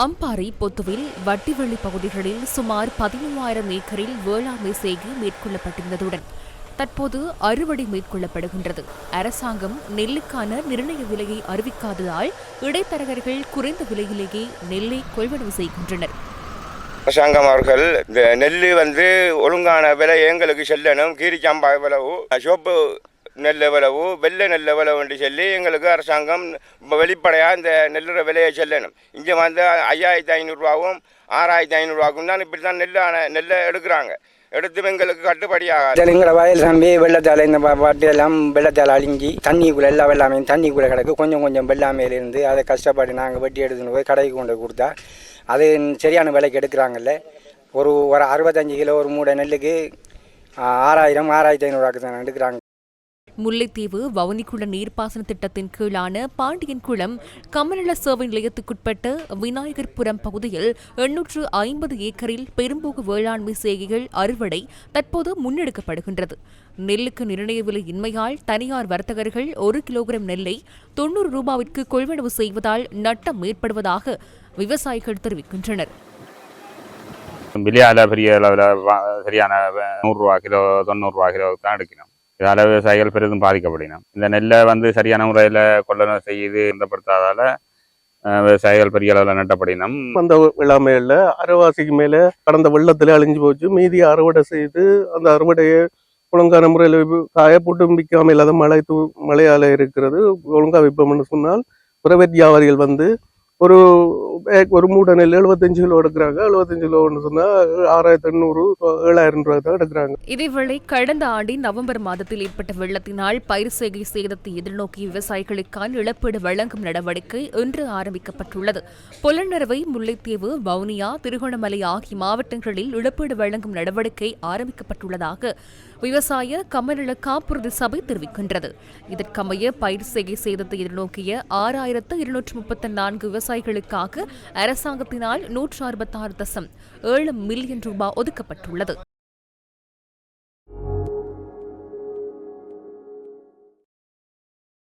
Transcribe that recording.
அம்பாறை பொத்துவில் வட்டிவெளி பகுதிகளில் சுமார் பதிமூவாயிரம் ஏக்கரில் வேளாண்மை செய்கை மேற்கொள்ளப்பட்டிருந்ததுடன் தற்போது அறுவடை மேற்கொள்ளப்படுகின்றது. அரசாங்கம் நெல்லுக்கான நிர்ணய விலையை அறிவிக்காததால் இடைத்தரகர்கள் குறைந்த விலையிலேயே நெல்லை கொள்வனவு செய்கின்றனர். அரசாங்கம் அவர்கள் இந்த நெல் வந்து ஒழுங்கான விலை எங்களுக்கு செல்லணும் கீரிச்சாம்பா எவ்வளவு சோப்பு நெல் விளவு வெள்ளை நெல் விளவுன்னு சொல்லி எங்களுக்கு அரசாங்கம் வெளிப்படையாக இந்த நெல்லுற விலையை செல்லணும். இங்கே வந்து ஐயாயிரத்தி ஐநூறுரூவாவும் ஆறாயிரத்தி ஐநூறுரூவாக்கும் தான் இப்படி தான் நெல்லான நெல்லை எடுக்கிறாங்க. எடுத்து எங்களுக்கு கட்டுப்படியாக எங்களை வயல் சம்பி வெள்ளத்தால் இந்த பா- பாட்டு எல்லாம் வெள்ளத்தால் அழிஞ்சி தண்ணிக்குள்ளே எல்லாம் வெள்ளாமை தண்ணிக்குள்ளே கிடக்கு. கொஞ்சம் கொஞ்சம் வெள்ளாமையில் இருந்து அதை கஷ்டப்பட்டு நாங்கள் வெட்டி எடுத்துன்னு போய் கடைக்கு கொண்டு கொடுத்தா அது சரியான விலைக்கு எடுக்கிறாங்கல்ல. ஒரு ஒரு அறுபத்தஞ்சு கிலோ ஒரு மூடை நெல்லுக்கு ஆ, ஆறாயிரம் ஆறாயிரத்தி ஐநூறுவாக்கு தான் எடுக்கிறாங்க. முல்லைத்தீவு வவுனிக்குள நீர்ப்பாசன திட்டத்தின் கீழான பாண்டியன் குளம் கமநல சேவை நிலையத்துக்குட்பட்ட விநாயகர்புரம் பகுதியில் எண்ணூற்று ஐம்பது ஏக்கரில் பெரும்போக்கு வேளாண்மை செய்கைகள் அறுவடை தற்போது முன்னெடுக்கப்படுகின்றது. நெல்லுக்கு நிர்ணய விலை இன்மையால் தனியார் வர்த்தகர்கள் ஒரு கிலோகிராம் நெல்லை தொன்னூறு ரூபாவிற்கு கொள்வனவு செய்வதால் நட்டம் ஏற்படுவதாக விவசாயிகள் தெரிவிக்கின்றனர். விலையால பெரிய அளவில் சரியான நூறுரூவா கிலோ தொண்ணூறுரூவா கிலோ தான் எடுக்கணும். இதால் விவசாயிகள் பெரிதும் பாதிக்கப்படினோம் இந்த நெல்லை வந்து சரியான முறையில் கொள்ளணும் செய்து இந்தப்படுத்தாதால விவசாயிகள் பெரிய அளவில் நட்டப்படினோம். அந்த வெள்ளாமையில் அரைவாசிக்கு மேலே கடந்த வெள்ளத்தில் அழிஞ்சு போச்சு. மீதி அறுவடை செய்து அந்த அறுவடையை ஒழுங்கான முறையில் காய போட்டு விற்காம இல்லாத மழை தூ மழையால் இருக்கிறது. ஒழுங்கா விற்போம்னு சொன்னால் புறவெட் வியாபாரிகள் வந்து ஒரு பேக் ஒரு மூட்டை நெல் எழுபத்தஞ்சு கிலோ எடுக்கிறாங்க. எழுபத்தஞ்சு கிலோன்னு சொன்னால் ஆறாயிரத்தி எண்ணூறு ஏழாயிரம் ரூபாய் தான் எடுக்கிறாங்க. இதேவேளை கடந்த ஆண்டின் நவம்பர் மாதத்தில் ஏற்பட்ட வெள்ளத்தினால் பயிர் செய்கை சேதத்தை எதிர்நோக்கி விவசாயிகளுக்கான இழப்பீடு வழங்கும் நடவடிக்கை இன்று ஆரம்பிக்கப்பட்டுள்ளது. புலனறுவை முல்லைத்தீவு வவுனியா திருகோணமலை ஆகிய மாவட்டங்களில் இழப்பீடு வழங்கும் நடவடிக்கை ஆரம்பிக்கப்பட்டுள்ளதாக விவசாய கமநல காப்புறுதி சபை தெரிவிக்கின்றது. இதற்கமைய பயிர் செய்கை சேதத்தை எதிர்நோக்கிய ஆறாயிரத்து இருநூற்று முப்பத்தி நான்கு விவசாயிகளுக்காக அரசாங்கத்தினால் நூற்று அறுபத்தாறு தசம் ஏழு மில்லியன் ரூபாய் ஒதுக்கப்பட்டுள்ளது.